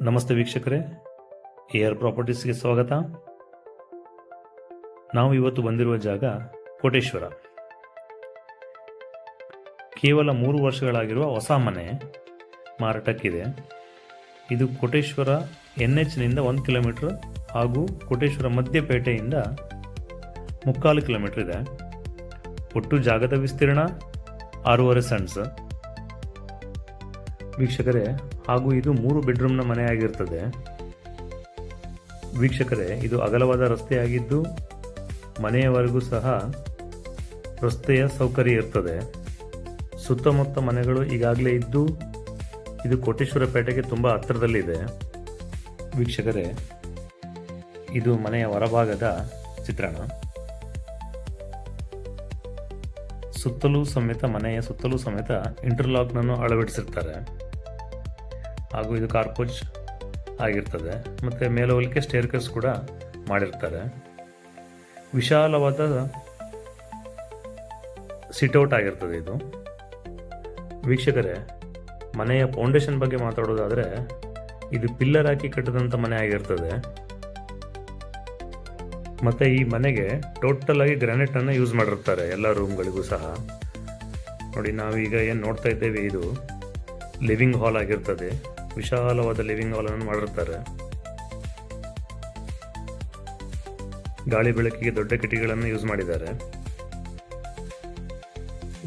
ನಮಸ್ತೆ ವೀಕ್ಷಕರೇ. ಏರ್ ಪ್ರಾಪರ್ಟೀಸ್ಗೆ ಸ್ವಾಗತ. ನಾವು ಇವತ್ತು ಬಂದಿರುವ ಜಾಗ ಕೋಟೇಶ್ವರ. ಕೇವಲ ಮೂರು ವರ್ಷಗಳಾಗಿರುವ ಹೊಸ ಮನೆ ಮಾರಾಟಕ್ಕಿದೆ. ಇದು ಕೋಟೇಶ್ವರ ಎನ್ ಎಚ್ನಿಂದ ಒಂದು ಕಿಲೋಮೀಟರ್ ಹಾಗೂ ಕೋಟೇಶ್ವರ ಮಧ್ಯಪೇಟೆಯಿಂದ ಮುಕ್ಕಾಲು ಕಿಲೋಮೀಟರ್ ಇದೆ. ಒಟ್ಟು ಜಾಗದ ವಿಸ್ತೀರ್ಣ ಆರೂವರೆ ಸೆಂಟ್ಸ್. ವೀಕ್ಷಕರೇ, ಹಾಗೂ ಇದು ಮೂರು ಬೆಡ್ರೂಮ್ನ ಮನೆಯಾಗಿರ್ತದೆ ವೀಕ್ಷಕರೇ, ಇದು ಅಗಲವಾದ ರಸ್ತೆಯಾಗಿದ್ದು ಮನೆಯವರೆಗೂ ಸಹ ರಸ್ತೆಯ ಸೌಕರ್ಯ ಇರ್ತದೆ. ಸುತ್ತಮುತ್ತ ಮನೆಗಳು ಈಗಾಗಲೇ ಇದ್ದು, ಇದು ಕೋಟೇಶ್ವರ ಪೇಟೆಗೆ ತುಂಬ ಹತ್ತಿರದಲ್ಲಿದೆ. ವೀಕ್ಷಕರೇ, ಇದು ಮನೆಯ ಹೊರಭಾಗದ ಚಿತ್ರಣ. ಸುತ್ತಲೂ ಸಮೇತ, ಮನೆಯ ಸುತ್ತಲೂ ಸಮೇತ ಇಂಟರ್ಲಾಕ್ನನ್ನು ಅಳವಡಿಸಿರ್ತಾರೆ. ಹಾಗೂ ಇದು ಕಾರ್ಪೋಚ್ ಆಗಿರ್ತದೆ. ಮತ್ತು ಮೇಲೋಗಲಿಕ್ಕೆ ಸ್ಟೇರ್ಕೇಸ್ ಕೂಡ ಮಾಡಿರ್ತಾರೆ. ವಿಶಾಲವಾದ ಸಿಟೌಟ್ ಆಗಿರ್ತದೆ ಇದು. ವೀಕ್ಷಕರೇ, ಮನೆಯ ಫೌಂಡೇಶನ್ ಬಗ್ಗೆ ಮಾತಾಡೋದಾದರೆ, ಇದು ಪಿಲ್ಲರ್ ಹಾಕಿ ಕಟ್ಟಿದಂಥ ಮನೆ ಆಗಿರ್ತದೆ. ಮತ್ತು ಈ ಮನೆಗೆ ಟೋಟಲ್ ಆಗಿ ಗ್ರಾನೈಟ್ ಅನ್ನು ಯೂಸ್ ಮಾಡಿರ್ತಾರೆ ಎಲ್ಲ ರೂಮ್ಗಳಿಗೂ ಸಹ. ನೋಡಿ ನಾವೀಗ ಏನು ನೋಡ್ತಾ ಇದ್ದೇವೆ, ಇದು ಲಿವಿಂಗ್ ಹಾಲ್ ಆಗಿರ್ತದೆ. ವಿಶಾಲವಾದ ಲಿವಿಂಗ್ ಹಾಲ್ ಅನ್ನು ಮಾಡಿರ್ತಾರೆ. ಗಾಳಿ ಬೆಳಕಿಗೆ ದೊಡ್ಡ ಕಿಟಿಗಳನ್ನು ಯೂಸ್ ಮಾಡಿದ್ದಾರೆ.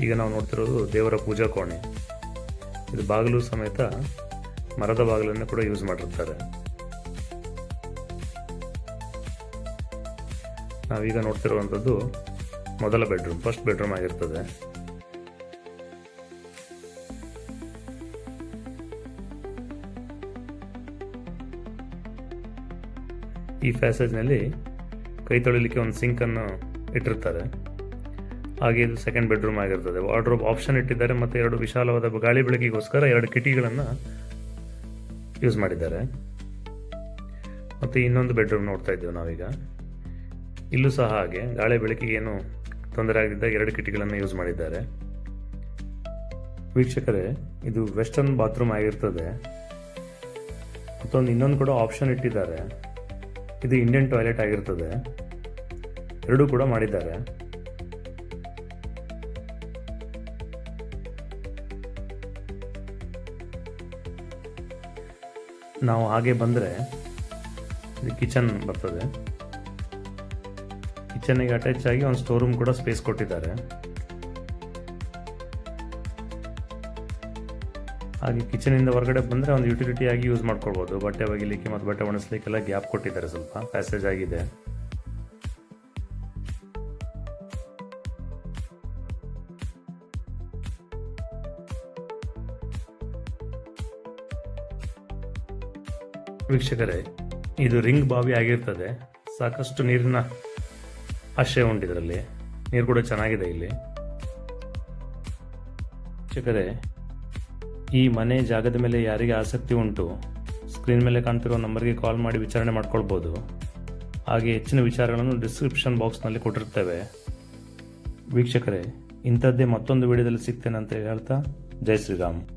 ಈಗ ನಾವು ನೋಡ್ತಿರೋದು ದೇವರ ಪೂಜಾ ಕೋಣೆ. ಇದು ಬಾಗಿಲು ಸಮೇತ ಮರದ ಬಾಗಿಲನ್ನು ಕೂಡ ಯೂಸ್ ಮಾಡಿರ್ತಾರೆ. ನಾವೀಗ ನೋಡ್ತಿರುವಂಥದ್ದು ಮೊದಲ ಬೆಡ್ರೂಮ್ ಫಸ್ಟ್ ಬೆಡ್ರೂಮ್ ಆಗಿರ್ತದೆ. ಈ ಫ್ಯಾಸೇಜ್ನಲ್ಲಿ ಕೈ ತೊಳಿಲಿಕ್ಕೆ ಒಂದು ಸಿಂಕನ್ನು ಇಟ್ಟಿರ್ತಾರೆ. ಹಾಗೆ ಇದು ಸೆಕೆಂಡ್ ಬೆಡ್ರೂಮ್ ಆಗಿರ್ತದೆ. ವಾರ್ಡ್ರೋಬ್ ಆಪ್ಷನ್ ಇಟ್ಟಿದ್ದಾರೆ ಮತ್ತು ಎರಡು ವಿಶಾಲವಾದ ಗಾಳಿ ಬೆಳಕಿಗೋಸ್ಕರ ಎರಡು ಕಿಟಿಗಳನ್ನು ಯೂಸ್ ಮಾಡಿದ್ದಾರೆ. ಮತ್ತು ಇನ್ನೊಂದು ಬೆಡ್ರೂಮ್ ನೋಡ್ತಾ ಇದ್ದೇವೆ ನಾವೀಗ. ಇಲ್ಲೂ ಸಹ ಹಾಗೆ ಗಾಳಿ ಬೆಳಕಿಗೆ ಏನು ತೊಂದರೆ ಆಗಿದ್ದ ಎರಡು ಕಿಟಿಗಳನ್ನು ಯೂಸ್ ಮಾಡಿದ್ದಾರೆ. ವೀಕ್ಷಕರೇ, ಇದು ವೆಸ್ಟರ್ನ್ ಬಾತ್ರೂಮ್ ಆಗಿರ್ತದೆ. ಮತ್ತೊಂದು ಇನ್ನೊಂದು ಕೂಡ ಆಪ್ಷನ್ ಇಟ್ಟಿದ್ದಾರೆ. ಇದು ಇಂಡಿಯನ್ ಟಾಯ್ಲೆಟ್ ಆಗಿರ್ತದೆ. ಎರಡೂ ಕೂಡ ಮಾಡಿದ್ದಾರೆ. ನಾವು ಹಾಗೆ ಬಂದರೆ ಕಿಚನ್ ಬರ್ತದೆ. ಕಿಚನ್ಗೆ ಅಟ್ಯಾಚ್ ಆಗಿ ಒಂದು ಸ್ಟೋರ್ ರೂಮ್ ಕೂಡ ಸ್ಪೇಸ್ ಕೊಟ್ಟಿದ್ದಾರೆ. ಹಾಗೆ ಕಿಚನಿಂದ ಹೊರಗಡೆ ಬಂದರೆ ಒಂದು ಯುಟಿಲಿಟಿ ಆಗಿ ಯೂಸ್ ಮಾಡ್ಕೊಳ್ಬೋದು. ಬಟ್ಟೆ ಒಗಿಲಿಕ್ಕೆ ಮತ್ತು ಬಟ್ಟೆ ಒಣಸ್ಲಿಕ್ಕೆಲ್ಲ ಗ್ಯಾಪ್ ಕೊಟ್ಟಿದ್ದಾರೆ ಸ್ವಲ್ಪ. ಪ್ಯಾಸೇಜ್ ಆಗಿದೆ. ವೀಕ್ಷಕರೇ, ಇದು ರಿಂಗ್ ಬಾವಿ ಆಗಿರ್ತದೆ. ಸಾಕಷ್ಟು ನೀರಿನ ಆಶ್ರಯ ಉಂಟು ಇದರಲ್ಲಿ ನೀರು ಕೂಡ ಚೆನ್ನಾಗಿದೆ ಇಲ್ಲಿ. ಚಿಕ್ಕರೆ ಈ ಮನೆ ಜಾಗದ ಮೇಲೆ ಯಾರಿಗೆ ಆಸಕ್ತಿ ಉಂಟು ಸ್ಕ್ರೀನ್ ಮೇಲೆ ಕಾಣ್ತಿರೋ ನಂಬರ್ಗೆ ಕಾಲ್ ಮಾಡಿ ವಿಚಾರಣೆ ಮಾಡ್ಕೊಳ್ಬೋದು. ಹಾಗೆ ಹೆಚ್ಚಿನ ವಿಚಾರಗಳನ್ನು ಡಿಸ್ಕ್ರಿಪ್ಷನ್ ಬಾಕ್ಸ್ನಲ್ಲಿ ಕೊಟ್ಟಿರ್ತೇವೆ. ವೀಕ್ಷಕರೇ, ಇಂಥದ್ದೇ ಮತ್ತೊಂದು ವಿಡಿಯೋದಲ್ಲಿ ಸಿಗ್ತೇನೆ ಅಂತ ಹೇಳ್ತಾ, ಜೈ ಶ್ರೀರಾಮ್.